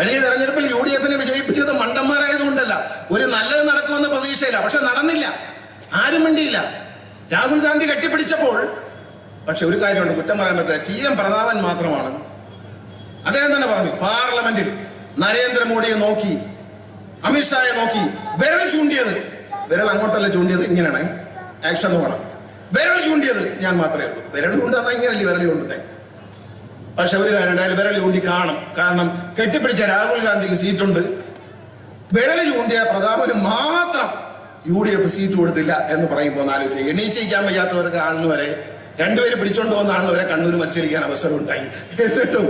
കഴിഞ്ഞ തെരഞ്ഞെടുപ്പിൽ U D എഫിനെ വിജയിപ്പിച്ചത് മണ്ടന്മാരായതുകൊണ്ടല്ല. ഒരു നല്ലത് നടക്കുമെന്ന പ്രതീക്ഷയില്ല. പക്ഷെ നടന്നില്ല. ആരും മിണ്ടിയില്ല. രാഹുൽ ഗാന്ധി കെട്ടിപ്പിടിച്ചപ്പോൾ പക്ഷെ ഒരു കാര്യമുണ്ട് കുറ്റം പറയാൻ പറ്റില്ല. ടി എം പ്രതാപൻ മാത്രമാണ്. അദ്ദേഹം തന്നെ പറഞ്ഞു പാർലമെന്റിൽ നരേന്ദ്രമോദിയെ നോക്കി അമിത്ഷായെ നോക്കി വിരൽ ചൂണ്ടിയത്. വിരൽ അങ്ങോട്ടല്ല ചൂണ്ടിയത് ഇങ്ങനെയാണ്. ആക്ഷൻ വേണം. വിരൽ ചൂണ്ടിയത് ഞാൻ മാത്രമേ ഉള്ളൂ. വിരൽ ചൂണ്ടെന്നാൽ ഇങ്ങനല്ലേ വിരൽ ചൂണ്ടുന്നേ പക്ഷെ ഒരു കാര്യം അയാൾ വിരൽ ചൂണ്ടി കാണും. കാരണം കെട്ടിപ്പിടിച്ച രാഹുൽ ഗാന്ധിക്ക് സീറ്റുണ്ട്. വിരൽ ചൂണ്ടിയ പ്രതാപന് മാത്രം യു ഡി എഫ് സീറ്റ് കൊടുത്തില്ല എന്ന് പറയുമ്പോൾ ആലോചിച്ച് എണീച്ചിരിക്കാൻ വയ്യാത്തവർക്ക് ആളിന് വരെ രണ്ടുപേര് പിടിച്ചോണ്ട് പോകുന്ന ആളിന് വരെ കണ്ണൂർ മത്സരിക്കാൻ അവസരം ഉണ്ടായി. എന്നിട്ടും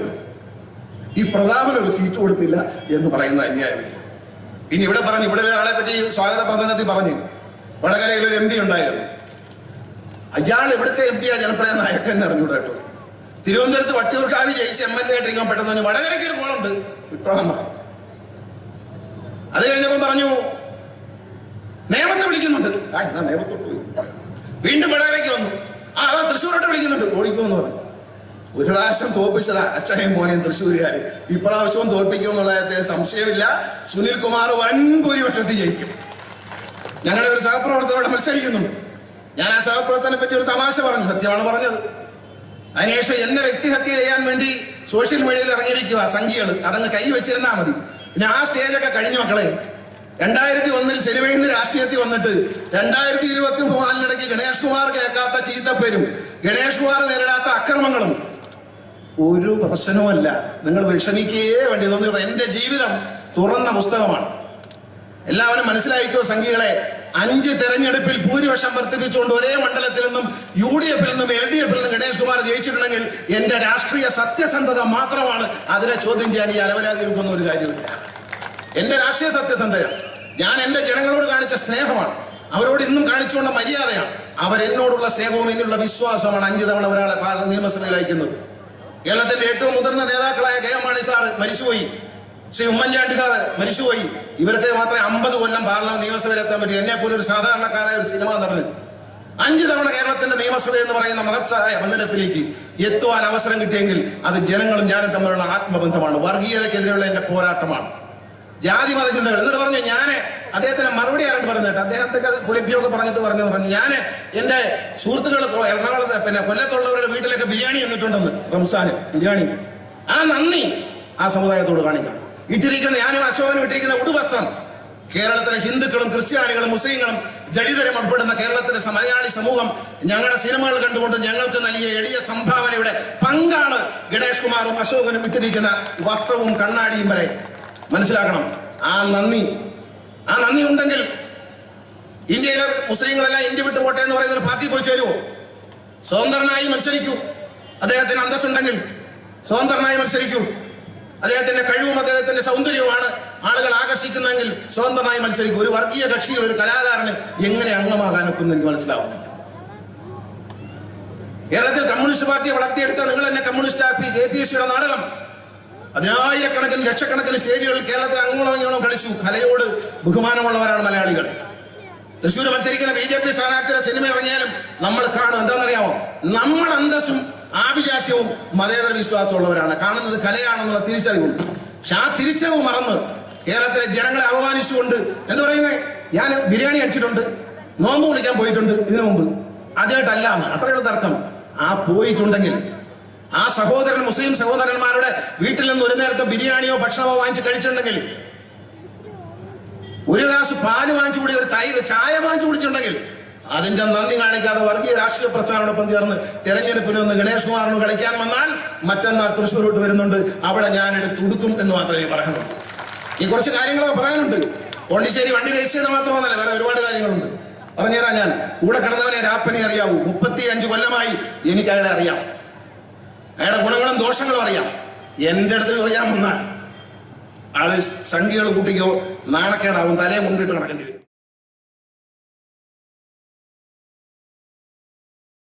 ഈ പ്രതാപന് ഒരു സീറ്റ് കൊടുത്തില്ല എന്ന് പറയുന്ന അന്യായമില്ല. ഇനി ഇവിടെ പറഞ്ഞു ഇവിടെ ഒരാളെ പറ്റി സ്വാഗത പ്രസംഗത്തിൽ പറഞ്ഞു വടകരയിൽ ഒരു എം ഉണ്ടായിരുന്നു. അയാൾ ഇവിടുത്തെ എം പി ആ ജനപ്രിയ നായകൻ അറിഞ്ഞൂടാ കേട്ടോ. തിരുവനന്തപുരത്ത് വട്ടിയൂർക്കാവി ജയിച്ച് എം എൽ എ ആയിട്ടിരിക്കാൻ പെട്ടെന്ന് വടകരയ്ക്ക് ഒരു കോളുണ്ട് വിട്ടോളം പറഞ്ഞു അത് കഴിഞ്ഞപ്പോൾ പറഞ്ഞു നേമത്തെ വിളിക്കുന്നുണ്ട്. ആ എന്നാ നേമത്തോട്ട് പോയി. വീണ്ടും വടകരയ്ക്ക് വന്നു. ആ അതാ തൃശ്ശൂരോട്ട് വിളിക്കുന്നുണ്ട്. ഓടിക്കുമെന്ന് പറഞ്ഞു. ഒരു പ്രാവശ്യം തോൽപ്പിച്ചതാ അച്ഛനെയും മോനെയും തൃശ്ശൂരുകാര്. ഇപ്രാവശ്യവും തോൽപ്പിക്കും കാര്യത്തിൽ സംശയമില്ല. സുനിൽ കുമാർ വൻ ഭൂരിപക്ഷത്തിൽ ജയിക്കും. ഞങ്ങളുടെ ഒരു സഹപ്രവർത്തകരോട് മത്സരിക്കുന്നുണ്ട്. ഞാൻ ആ സഹപ്രവർത്തനെ പറ്റി ഒരു തമാശ പറഞ്ഞു സത്യമാണ് പറഞ്ഞത്. അതിനുശേഷം എന്നെ വ്യക്തിഹത്യ ചെയ്യാൻ വേണ്ടി സോഷ്യൽ മീഡിയയിൽ ഇറങ്ങിയിരിക്കുക സംഖ്യകൾ അതങ്ങ് കൈ വെച്ചിരുന്നാ മതി. പിന്നെ ആ സ്റ്റേജൊക്കെ കഴിഞ്ഞ മക്കളെ. രണ്ടായിരത്തി ഒന്നിൽ സിനിമയിൽ നിന്ന് രാഷ്ട്രീയത്തിൽ വന്നിട്ട് രണ്ടായിരത്തി ഇരുപത്തി മൂന്നിനിടയ്ക്ക് ഗണേഷ് കുമാർ കേൾക്കാത്ത ചീത്തപ്പേരും ഗണേഷ് കുമാർ നേരിടാത്ത അക്രമങ്ങളും ഒരു പ്രശ്നവുമല്ല നിങ്ങൾ വിഷമിക്കുകയേ വേണ്ടി. തോന്നിയത് എന്റെ ജീവിതം തുറന്ന പുസ്തകമാണ്. എല്ലാവരും മനസ്സിലായിക്കോ സംഖ്യകളെ അഞ്ച് തെരഞ്ഞെടുപ്പിൽ ഭൂരിപക്ഷം വർദ്ധിപ്പിച്ചുകൊണ്ട് ഒരേ മണ്ഡലത്തിൽ നിന്നും യു ഡി എഫിൽ നിന്നും എൽ ഡി എഫിൽ നിന്നും ഗണേഷ് കുമാർ ജയിച്ചിട്ടുണ്ടെങ്കിൽ എന്റെ രാഷ്ട്രീയ സത്യസന്ധത മാത്രമാണ് അതിനെ ചോദ്യം ചെയ്യാൻ ഈ അലവരാജിക്കുന്ന ഒരു കാര്യമില്ല. എന്റെ രാഷ്ട്രീയ സത്യസന്ധതയാണ് ഞാൻ എന്റെ ജനങ്ങളോട് കാണിച്ച സ്നേഹമാണ്. അവരോട് ഇന്നും കാണിച്ചുകൊണ്ട മര്യാദയാണ്. അവരെന്നോടുള്ള സ്നേഹവും എന്നുള്ള വിശ്വാസമാണ് അഞ്ച് തവണ ഒരാളെ നിയമസഭയിൽ അയക്കുന്നത്. കേരളത്തിന്റെ ഏറ്റവും മുതിർന്ന നേതാക്കളായ കെ എം മാണി സാറ് മരിച്ചുപോയി. ശ്രീ ഉമ്മൻചാണ്ടി സാറ് മരിച്ചുപോയി. ഇവർക്ക് മാത്രമേ അമ്പത് കൊല്ലം പാർലമെന്റ് നിയമസഭയിൽ എത്താൻ പറ്റൂ. എന്നെ പോലെ ഒരു സാധാരണക്കാരായ ഒരു സിനിമ നടന്നു അഞ്ചു തവണ കേരളത്തിന്റെ നിയമസഭ എന്ന് പറയുന്ന മഹത്സായ മന്ദിരത്തിലേക്ക് എത്തുവാൻ അവസരം കിട്ടിയെങ്കിൽ അത് ജനങ്ങളും ഞാനും തമ്മിലുള്ള ആത്മബന്ധമാണ്. വർഗീയതക്കെതിരെയുള്ള എന്റെ പോരാട്ടമാണ്. ജാതി മത ചിന്തകൾ. എന്നിട്ട് പറഞ്ഞു ഞാൻ അദ്ദേഹത്തിന് മറുപടി ആരാണ്ട് പറഞ്ഞു കേട്ടോ അദ്ദേഹത്തെ കുളിപ്പിയൊക്കെ പറഞ്ഞിട്ട് പറഞ്ഞു പറഞ്ഞു ഞാൻ എന്റെ സുഹൃത്തുക്കൾ എറണാകുളത്ത് പിന്നെ കൊല്ലത്തുള്ളവരുടെ വീട്ടിലേക്ക് ബിരിയാണി എന്നിട്ടുണ്ടെന്ന് റംസാന്. ബിരിയാണി. ആ നന്ദി ആ സമുദായത്തോട് കാണിക്കണം. ഇട്ടിരിക്കുന്ന ഞാനും അശോകനും ഇട്ടിരിക്കുന്ന ഉടുവസ്ത്രം കേരളത്തിലെ ഹിന്ദുക്കളും ക്രിസ്ത്യാനികളും മുസ്ലിങ്ങളും ദളിതരും ഉൾപ്പെടുന്ന കേരളത്തിലെ മലയാളി സമൂഹം ഞങ്ങളുടെ സിനിമകൾ കണ്ടുകൊണ്ട് ഞങ്ങൾക്ക് നൽകിയ എളിയ സംഭാവനയുടെ പങ്കാണ് ഗണേഷ് കുമാറും അശോകനും ഇട്ടിരിക്കുന്ന വസ്ത്രവും കണ്ണാടിയും വരെ. മനസ്സിലാക്കണം. ആ നന്ദി. ആ നന്ദി ഉണ്ടെങ്കിൽ ഇന്ത്യയിലെ മുസ്ലിങ്ങളെല്ലാം ഇന്ത്യ വിട്ടു പോട്ടെ എന്ന് പറയുന്ന ഒരു പാർട്ടി പോയി ചേരുവോ? സ്വതന്ത്രനായി മത്സരിക്കൂ. അദ്ദേഹത്തിന് അന്തസ്സുണ്ടെങ്കിൽ സ്വതന്ത്രനായി മത്സരിക്കൂ. അദ്ദേഹത്തിന്റെ കഴിവും അദ്ദേഹത്തിന്റെ സൗന്ദര്യവുമാണ് ആളുകൾ ആകർഷിക്കുന്നതെങ്കിൽ സ്വന്തമായി മത്സരിക്കും. ഒരു വർഗീയ കക്ഷിയിൽ ഒരു കലാകാരന് എങ്ങനെ അംഗമാകാനൊക്കുന്നു എനിക്ക് മനസ്സിലാവുന്നില്ല. കേരളത്തിൽ കമ്മ്യൂണിസ്റ്റ് പാർട്ടിയെ വളർത്തിയെടുത്ത നിങ്ങൾ തന്നെ കമ്മ്യൂണിസ്റ്റ് ആക്കി കെ പി എസ് സിയുടെ നാടകം. പതിനായിരക്കണക്കിന് ലക്ഷക്കണക്കിന് സ്റ്റേജുകളിൽ കേരളത്തിൽ അങ്ങോളം കളിച്ചു. കലയോട് ബഹുമാനമുള്ളവരാണ് മലയാളികൾ. തൃശ്ശൂർ മത്സരിക്കുന്ന ബി ജെ പി സ്ഥാനാർത്ഥിയുടെ സിനിമ ഇറങ്ങിയാലും നമ്മൾ കാണും. എന്താണെന്നറിയാമോ? നമ്മൾ അന്തസ്സും ആഭിജാത്യവും മതേതര വിശ്വാസമുള്ളവരാണ്. കാണുന്നത് കലയാണെന്നുള്ള തിരിച്ചറിവുണ്ട് പക്ഷെ ആ തിരിച്ചറിവ് മറന്ന് കേരളത്തിലെ ജനങ്ങളെ അപമാനിച്ചുകൊണ്ട് എന്ന് പറയുന്നത് ഞാൻ ബിരിയാണി അടിച്ചിട്ടുണ്ട് നോമ്പ് കുളിക്കാൻ പോയിട്ടുണ്ട് ഇതിനു മുമ്പ്. ആദ്യമായിട്ടല്ല അത്രയുള്ള തർക്കം. ആ പോയിട്ടുണ്ടെങ്കിൽ ആ സഹോദരൻ മുസ്ലിം സഹോദരന്മാരുടെ വീട്ടിൽ നിന്ന് ഒരു നേരത്തെ ബിരിയാണിയോ ഭക്ഷണമോ വാങ്ങിച്ച് കഴിച്ചിട്ടുണ്ടെങ്കിൽ ഒരു ഗ്ലാസ് പാൽ വാങ്ങിച്ചു കൂടി ഒരു തൈര് ചായ വാങ്ങിച്ചു കുടിച്ചിട്ടുണ്ടെങ്കിൽ അതിന്റെ നന്ദി കാണിക്കാതെ വർഗീയ രാഷ്ട്രീയ പ്രസ്ഥാനോടൊപ്പം ചേർന്ന് തെരഞ്ഞെടുപ്പിൽ ഒന്ന് ഗണേഷ് കുമാറിന് കളിക്കാൻ വന്നാൽ മറ്റന്നാൾ തൃശ്ശൂരോട്ട് വരുന്നുണ്ട്. അവിടെ ഞാൻ എടുത്തുടുക്കും എന്ന് മാത്രമേ പറയുന്നു ഈ കുറച്ച് കാര്യങ്ങളൊക്കെ പറയാനുണ്ട്. പോണ്ടിശ്ശേരി വണ്ടി രജിസ്റ്റർ ചെയ്ത് മാത്രമല്ല വേറെ ഒരുപാട് കാര്യങ്ങളുണ്ട്. പറഞ്ഞുതരാം ഞാൻ. കൂടെ കിടന്നവനെ രാപ്പനെ അറിയാവൂ. മുപ്പത്തി അഞ്ച് കൊല്ലമായി എനിക്ക് അയാളെ അറിയാം. അയാളുടെ ഗുണങ്ങളും ദോഷങ്ങളും അറിയാം. എന്റെ അടുത്ത് ചോദിക്കാൻ വന്നാൽ അത് സംഖ്യകൾ കൂട്ടിക്കോ നാണക്കേടാവും തലയെ മുണ്ടിട്ട് നടക്കേണ്ടി വരും.